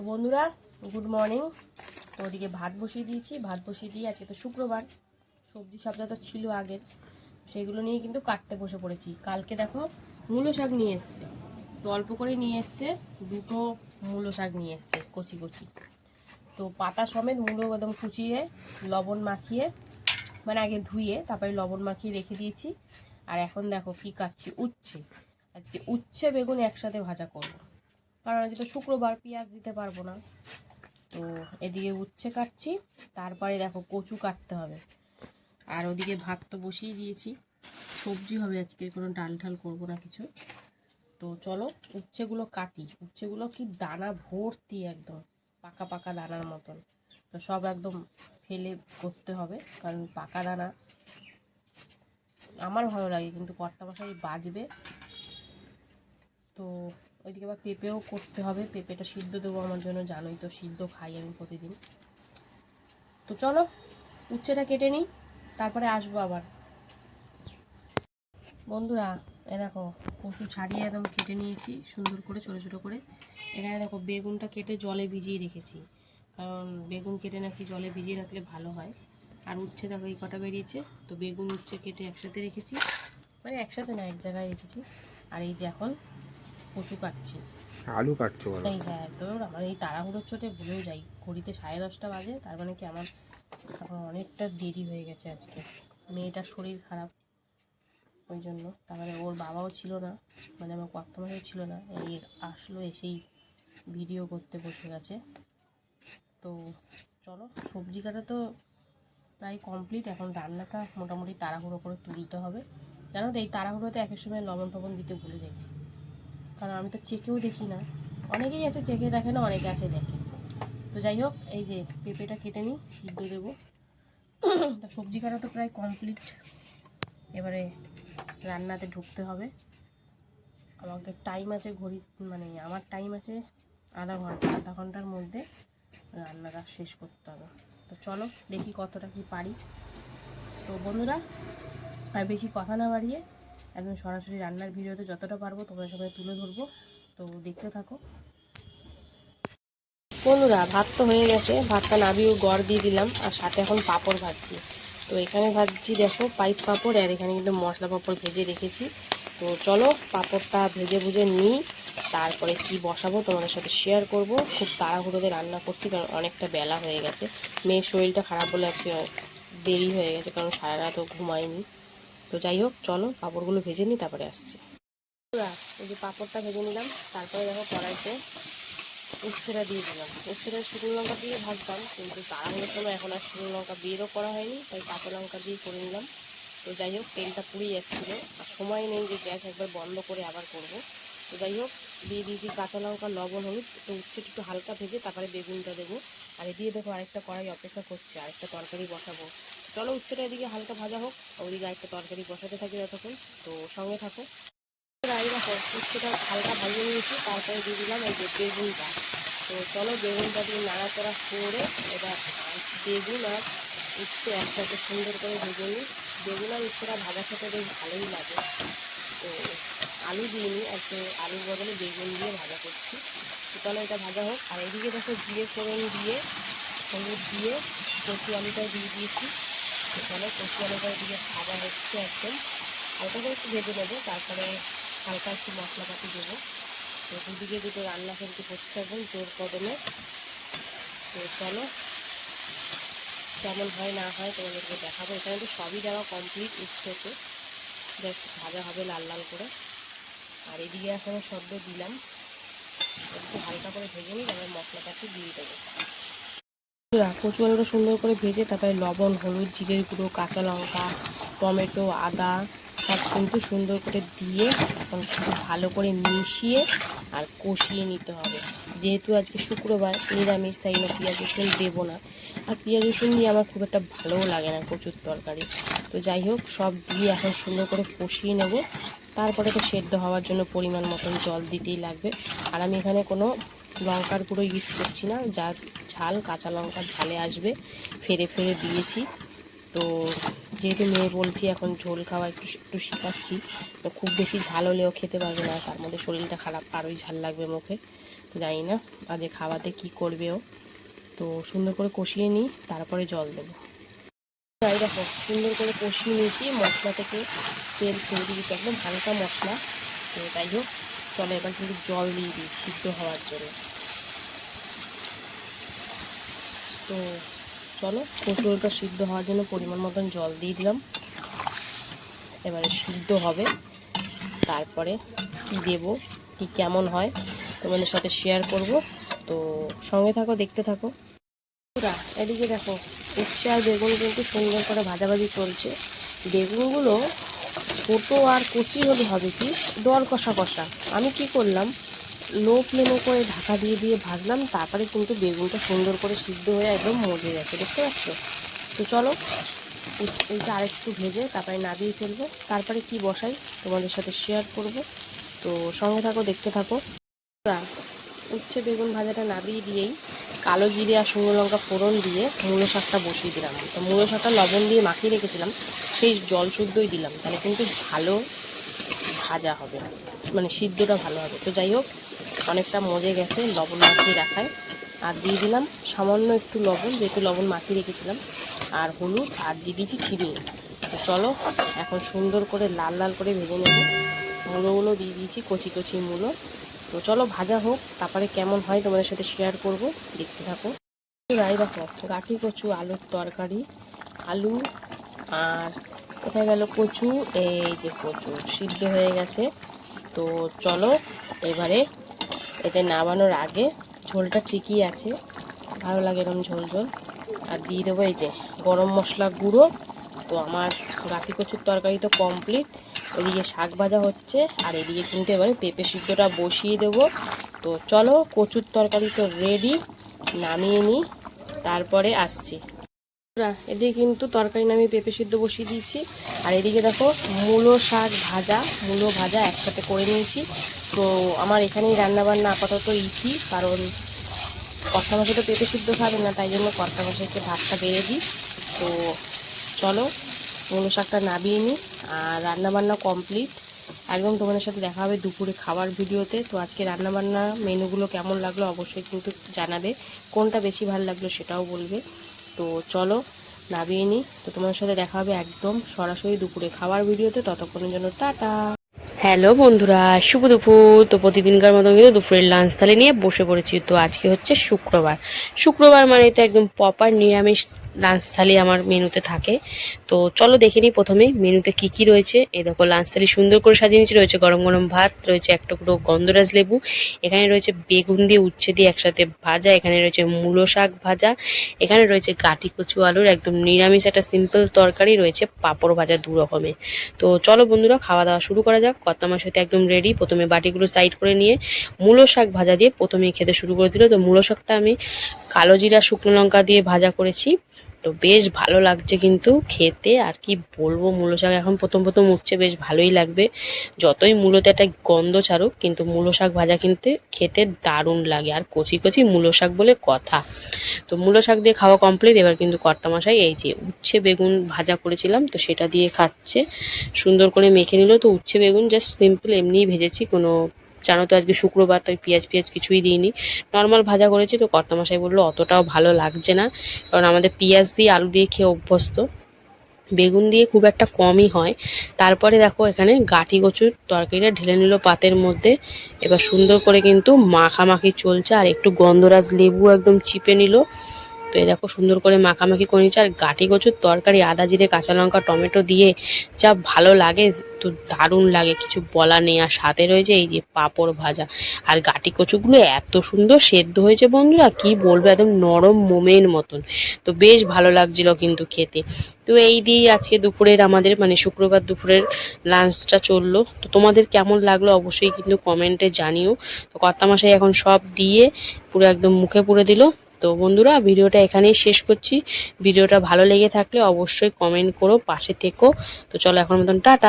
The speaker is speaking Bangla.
তো বন্ধুরা গুড মর্নিং তো ওদিকে ভাত বসিয়ে দিয়েছি। ভাত বসিয়ে দিয়ে আজকে তো শুক্রবার, সবজি সবজা তো ছিল আগের সেগুলো নিয়ে কিন্তু কাটতে বসে পড়েছি। কালকে দেখো মূলো শাক নিয়ে এসছে। তো অল্প করে নিয়ে এসছে, দুটো মূলো শাক নিয়ে এসছে, কচি কচি। তো পাতা সমেত মূলো একদম কুচিয়ে, লবণ মাখিয়ে মানে আগে ধুয়ে, তারপরে লবণ মাখিয়ে রেখে দিয়েছি। আর এখন দেখো কি কাটছি, উচ্ছে। আজকে উচ্ছে, বেগুন একসাথে ভাজা করব। কারণ আজকে তো শুক্রবার পেঁয়াজ দিতে পারব না। তো এদিকে উচ্ছে কাটছি, তারপরে দেখো কচু কাটতে হবে। আর ওদিকে ভাত তো বসিয়ে দিয়েছি। সবজি হবে আজকে, কোনো ডাল ঠাল করব না কিছু। তো চলো উচ্ছেগুলো কাটি। উচ্ছেগুলো কি দানা ভর্তি একদম, পাকা পাকা দানার মতন। তো সব একদম ফেলে করতে হবে, কারণ পাকা দানা আমার ভালো লাগে, কিন্তু কর্তা মশাই বাজবে। তো ওইদিকে আবার পেঁপেও করতে হবে। পেঁপেটা সিদ্ধ দেবো আমার জন্য, জানোই তো সিদ্ধ খাই আমি প্রতিদিন। তো চলো, উচ্ছেটা কেটে নিই, তারপরে আসব আবার। বন্ধুরা, এ দেখো, কচু ছাড়িয়ে একদম কেটে নিয়েছি, সুন্দর করে, ছোটো ছোটো করে। এখানে দেখো, বেগুনটা কেটে জলে ভিজিয়ে রেখেছি। কারণ বেগুন কেটে নাকি জলে ভিজিয়ে রাখলে ভালো হয়। আর উচ্ছে দেখো, এই কটা বেরিয়েছে। তো বেগুন, উচ্ছে কেটে একসাথে রেখেছি। মানে একসাথে না, এক জায়গায় রেখেছি। আর এই যে এখন কচু কাটছি। আলু কাটছো এই হ্যাঁ তো আমার এই তাড়াহুড়োর চোটে ভুলেও যাই। ঘড়িতে সাড়ে দশটা বাজে তার মানে কি আমার এখন অনেকটা দেরি হয়ে গেছে আজকে। মেয়েটার শরীর খারাপ ওই জন্য। তারপরে ওর বাবাও ছিল না মানে আমার কর্তমাসও ছিল না। এই আসলো এসেই ভিডিও করতে বসে গেছে। তো চলো সবজি কাটা তো প্রায় কমপ্লিট। এখন রান্নাটা মোটামুটি তাড়াহুড়ো করে তুলতে হবে। জানো তো এই তাড়াহুড়োতে একের সময় লবণ টবণ দিতে ভুলে যাই। কারণ আমি তো চেকেও দেখি না। অনেকেই আছে চেকে দেখে না, অনেকে আছে দেখে। তো যাই হোক, এই যে পেঁপেটা কেটে নিই, সিদ্ধ দেবো। তা সবজি কাটা তো প্রায় কমপ্লিট এবারে রান্নাতে ঢুকতে হবে। আমাকে টাইম আছে ঘড়ি মানে আমার টাইম আছে আধা ঘণ্টা, আধা ঘণ্টার মধ্যে রান্নাটা শেষ করতে হবে। তো চলো, দেখি কতটা কি পারি। তো বন্ধুরা, আর বেশি কথা না বাড়িয়ে একদম সরাসরি রান্নার ভিডিওতে যতটা পারব তোমাদের সবাই তুলে ধরবো। তো দেখতে থাকো। বন্ধুরা, ভাত তো হয়ে গেছে। ভাতটা নাবিয়ে গড় দিয়ে দিলাম আর সাথে এখন পাঁপড় ভাজছি। তো এখানে ভাজছি দেখো পাইপ পাঁপড় আর এখানে কিন্তু মশলা পাঁপড় ভেজে রেখেছি। তো চলো পাঁপড়টা ভেজে ভুজে নিই। তারপরে কি বসাবো তোমাদের সাথে শেয়ার করব। খুব তাড়াহুড়োতে রান্না করছি কারণ অনেকটা বেলা হয়ে গেছে। মেয়ের শরীরটা খারাপ বলে আজকে দেরি হয়ে গেছে কারণ সারা রাতও ঘুমায়নি। তো যাই হোক, চলো পাঁপড়গুলো ভেজে নিই, তারপরে আসছি। এই যে পাঁপড়টা ভেজে নিলাম, তারপরে দেখো কড়াইতে উচ্ছেটা দিয়ে দিলাম। উচ্ছেটা শুকনো লঙ্কা দিয়ে ভাজতাম, কিন্তু তাড়াহুড়োর সময় এখন আর শুকনো লঙ্কা বেরও করা হয়নি, তাই কাঁচা লঙ্কা দিয়ে করে নিলাম। তো যাই হোক, তেলটা পুড়িয়ে যাচ্ছিল। আর সময় নেই যে গ্যাস একবার বন্ধ করে আবার করব। তো যাই হোক, দিয়ে দিয়েছি কাঁচা লঙ্কা, লবণ, হলুদ। তো উচ্ছেটা একটু হালকা ভেজে তারপরে বেগুনটা দেবো। আর দিয়ে দেখো আরেকটা কড়াই অপেক্ষা করছে, আরেকটা তরকারি বসাবো। চলো উচ্ছেটা এদিকে হালকা ভাজা হোক ওদিকে আরেকটা তরকারি বসাতে থাকি যতক্ষণ। তো সঙ্গে থাকো। উচ্ছেটা হালকা ভাজিয়ে নিয়েছি তারপরে দিয়ে দিলাম এই যে বেগুনটা। তো চলো বেগুনটা দিয়ে নাড়াচাড়া করে এবার বেগুন আর উচ্ছে একসাথে সুন্দর করে ভেজে নিই। বেগুন আর উচ্ছেটা ভাজা খেতে বেশ ভালোই লাগে। তো আলু দিয়ে দিইনি, আজকে আলুর বদলে বেগুন দিয়ে ভাজা করছি। তো চলো এটা ভাজা হোক। আর এদিকে দেখো জিরে ফোড়ন দিয়ে, হলুদ দিয়ে কচু আলুটা দিয়ে দিয়েছি। চলো কচু আলুটা এদিকে ভাজা হচ্ছে একদম। হালকা করে একটু ভেজে নেব, তারপরে হালকা একটু মশলাপাতি দেবো। তো দুদিকে দুটো রান্না করতে করছে একদম জোর কদমে। তো চলো, কেমন হয় না হয় তোমাদেরকে দেখাবো। এখানে তো সবই দেওয়া কমপ্লিট উচ্ছেতে। জাস্ট ভাজা হবে লাল লাল করে। আর এদিকে এখনও সদ্য দিলাম। একটু হালকা করে ভেজে নিই, তারপরে মশলাটাকে দিয়ে দেবো। কচু আলুটা সুন্দর করে ভেজে তারপরে লবণ, হলুদ, জিরের গুঁড়ো, কাঁচা লঙ্কা, টমেটো, আদা, সব কিন্তু সুন্দর করে দিয়ে এখন খুব ভালো করে মিশিয়ে আর কষিয়ে নিতে হবে। যেহেতু আজকে শুক্রবার, নিরামিষ, তাই না পেঁয়াজ রসুন দেবো না। আর পেঁয়াজ রসুন দিয়ে আমার খুব একটা ভালোও লাগে না কচুর তরকারি। তো যাই হোক, সব দিয়ে এখন সুন্দর করে কষিয়ে নেব। তারপরে তো সেদ্ধ হওয়ার জন্য পরিমাণ মতন জল দিতেই লাগবে। আর আমি এখানে কোনো লঙ্কার গুঁড়ো ইউজ করছি না, যার ঝাল, কাঁচা লঙ্কার ঝালে আসবে। ফেরে ফেরে দিয়েছি। তো যেহেতু মেয়ে বলছি, এখন ঝোল খাওয়া একটু একটু শেখাচ্ছি। তো খুব বেশি ঝাল হলেও খেতে পারবে না, তার মধ্যে শরীরটা খারাপ, আরোই ঝাল লাগবে মুখে। জানি না আজকে খাওয়াতে কি করবে ও। তো সুন্দর করে কষিয়ে নিই, তারপরে জল দেবো। তাই দেখো, সুন্দর করে কষিয়ে নিয়েছি, মশলা থেকে তেল ছেড়ে দিয়েছি, একদম হালকা মশলা। তো তাই হোক, চলো এবার কিন্তু জল দিয়ে দিই, সিদ্ধ হওয়ার জন্য। তো চলো কচুরিটা সিদ্ধ হওয়ার জন্য পরিমাণ মতন জল দিয়ে দিলাম। এবারে সিদ্ধ হবে। তারপরে কি দেব কি কেমন হয় তোমাদের সাথে শেয়ার করব। তো সঙ্গে থাকো দেখতে থাকো। বন্ধুরা, এদিকে দেখো উচ্ছে আর বেগুন কিন্তু সুন্দর করে ভাজাভাজি চলছে। বেগুনগুলো ছোটো আর কচি হলে হবে কি দর কষা কষা। আমি কি করলাম লো ফ্লেমে করে ঢাকা দিয়ে দিয়ে ভাজলাম, তারপরে কিন্তু বেগুনটা সুন্দর করে সিদ্ধ হয়ে একদম মজে গেছে, দেখতে পাচ্ছ? তো চলো এইটা আরেকটু ভেজে তারপরে নাবিয়ে ফেলব। তারপরে কি বসাই তোমাদের সাথে শেয়ার করব। তো সঙ্গে থাকো, দেখতে থাকো। উচ্ছে বেগুন ভাজাটা নাবিয়ে দিয়েই কালো জিরে আর শুকনো লঙ্কা ফোড়ন দিয়ে মূলো শাকটা বসিয়ে দিলাম। তো মূলো শাকটা লবণ দিয়ে মাখিয়ে রেখেছিলাম, সেই জল শুদ্ধই দিলাম। তাহলে কিন্তু ভালো ভাজা হবে। মানে সিদ্ধটা ভালো হবে। তো যাই হোক, অনেকটা মজে গেছে লবণ মাখিয়ে রাখায়। আর দিয়ে দিলাম সামান্য একটু লবণ, যেহেতু লবণ মাখিয়ে রেখেছিলাম। আর হলুদ, আর দিয়ে দিয়েছি চিনি। তো চলো, এখন সুন্দর করে লাল লাল করে ভেজে নেব। মূলোগুলো দিয়ে দিয়েছি, কচি কচি মূলো। তো চলো, ভাজা হোক, তারপরে কেমন হয় তোমাদের সাথে শেয়ার করব। দেখতে থাকো। রাই দেখো, গাঠি কচু, আলুর তরকারি, আলু, আর কোথায় গেল কচু? এই যে কচু সিদ্ধ হয়ে গেছে। তো চলো, এবারে এতে নামানোর আগে ঝোলটা ঠিকই আছে। ভালো লাগে এরকম ঝোল ঝোল। আর দিয়ে দেবো এই যে গরম মশলা গুঁড়ো। তো আমার গাঠি কচুর তরকারি তো কমপ্লিট ওইদিকে শাক ভাজা হচ্ছে, আর এদিকে কিন্তু এবারে পেঁপে সিদ্ধটা বসিয়ে দেবো। তো চলো, কচুর তরকারি তো রেডি নামিয়ে নিই। তারপরে আসছি। এদিকে কিন্তু তরকারি নামিয়ে পেঁপে সিদ্ধ বসিয়ে দিয়েছি। আর এদিকে দেখো, মূলো শাক ভাজা, মূলো ভাজা একসাথে করে নিয়েছি। তো আমার এখানেই রান্নাবান্না আপাতত ইতি, কারণ কর্তা মাসে তো পেঁপে সিদ্ধ খাবে না, তাই জন্য কর্তা মাসেকে ভাতটা বেড়ে দিই। তো চলো, মূলো শাকটা নামিয়ে নিই, আর রান্নাবান্না কমপ্লিট। একদম তোমাদের সাথে দেখা হবে দুপুরে খাবার ভিডিওতে। তো আজকে রান্নাবান্না মেনুগুলো কেমন লাগল অবশ্যই কিন্তু জানাবে। কোনটা বেশি ভালো লাগল সেটাও বলবে। তো চলো, নামিয়ে নিই। তো তোমার সাথে দেখা হবে একদম সরাসরি দুপুরে খাওয়ার ভিডিওতে। ততক্ষণের জন্য টাটা। হ্যালো বন্ধুরা, শুভ দুপুর। তো প্রতিদিনকার মতো কিন্তু দুপুরের লাঞ্চ থালি নিয়ে বসে পড়েছি। তো আজকে হচ্ছে শুক্রবার। শুক্রবার মানে তো একদম প্রপার নিরামিষ লাঞ্চ থালি আমার মেনুতে থাকে। তো চলো দেখে নিই প্রথমে মেনুতে কি কি রয়েছে। এই দেখো লাঞ্চ থালি সুন্দর করে সাজিয়ে নিয়েছি রয়েছে গরম গরম ভাত, রয়েছে এক টুকরো গন্ধরাজ লেবু, এখানে রয়েছে বেগুন দিয়ে উচ্ছে দিয়ে একসাথে ভাজা, এখানে রয়েছে মূলো শাক ভাজা, এখানে রয়েছে গাটি কচু আলুর একদম নিরামিষ একটা সিম্পল তরকারি, রয়েছে পাঁপড় ভাজা দু রকমের। তো চলো বন্ধুরা খাওয়া দাওয়া শুরু করা যাক। কত আমার সাথে একদম রেডি প্রথমে বাটিগুলো সাইড করে নিয়ে মূলো শাক ভাজা দিয়ে প্রথমেই খেতে শুরু করে দিল। তো মূলো শাকটা আমি কালো জিরা, শুকনো লঙ্কা দিয়ে ভাজা করেছি। তো বেশ ভালো লাগছে কিন্তু খেতে। আর কি বলব, মূলো শাক এখন প্রথম প্রথম উঠছে, বেশ ভালোই লাগবে। যতই মূলোতে একটা গন্ধ ছাড়ুক, কিন্তু মূলো শাক ভাজা কিনতে খেতে দারুণ লাগে। আর কচি কচি মূলো শাক বলে কথা। তো মূলো শাক দিয়ে খাওয়া কমপ্লিট এবার কিন্তু কর্তামশাই এই যে উচ্ছে বেগুন ভাজা করেছিলাম, তো সেটা দিয়ে খাচ্ছে। সুন্দর করে মেখে নিল। তো উচ্ছে বেগুন জাস্ট সিম্পল এমনিই ভেজেছি, কোনো জানো তো আজকে শুক্রবার, তাই পেঁয়াজ পেঁয়াজ কিছুই দিইনি। নর্মাল ভাজা করেছি তো কর্তামশাই বলল, অতটাও ভালো লাগছে না। কারণ আমাদের পেঁয়াজ দিয়ে আলু দিয়ে খেয়ে অভ্যস্ত। বেগুন দিয়ে খুব একটা কমই হয়। তারপরে দেখো এখানে গাঠি কচুর তরকারিটা ঢেলে নিল পাতের মধ্যে। এবার সুন্দর করে কিন্তু মাখামাখি চলছে আর একটু গন্ধরাজ লেবু একদম চিপে নিল। তো এই দেখো সুন্দর করে মাখামাখি করে নিচ্ছে। আর গাঠি কচুর তরকারি, আদা জিরে, কাঁচা লঙ্কা, টমেটো দিয়ে যা ভালো লাগে, তো দারুণ লাগে, কিছু বলা নেই। আর সাথে রয়েছে এই যে পাঁপড় ভাজা। আর গাটি কচুগুলো এত সুন্দর সেদ্ধ হয়েছে বন্ধুরা, কি বলব, একদম নরম মোমের মতন। তো বেশ ভালো লাগছিল কিন্তু খেতে। তো এই দিয়েই আজকে দুপুরের আমাদের মানে শুক্রবার দুপুরের লাঞ্চটা চলল। তো তোমাদের কেমন লাগল অবশ্যই কিন্তু কমেন্টে জানিও। তো কর্তামশাই এখন সব দিয়ে পুরো একদম মুখে পুরে দিল। তো বন্ধুরা, ভিডিওটা এখানেই শেষ করছি। ভিডিওটা ভালো লেগে থাকলে অবশ্যই কমেন্ট করো, পাশে থেকো। তো চলো, এখন মতন টাটা।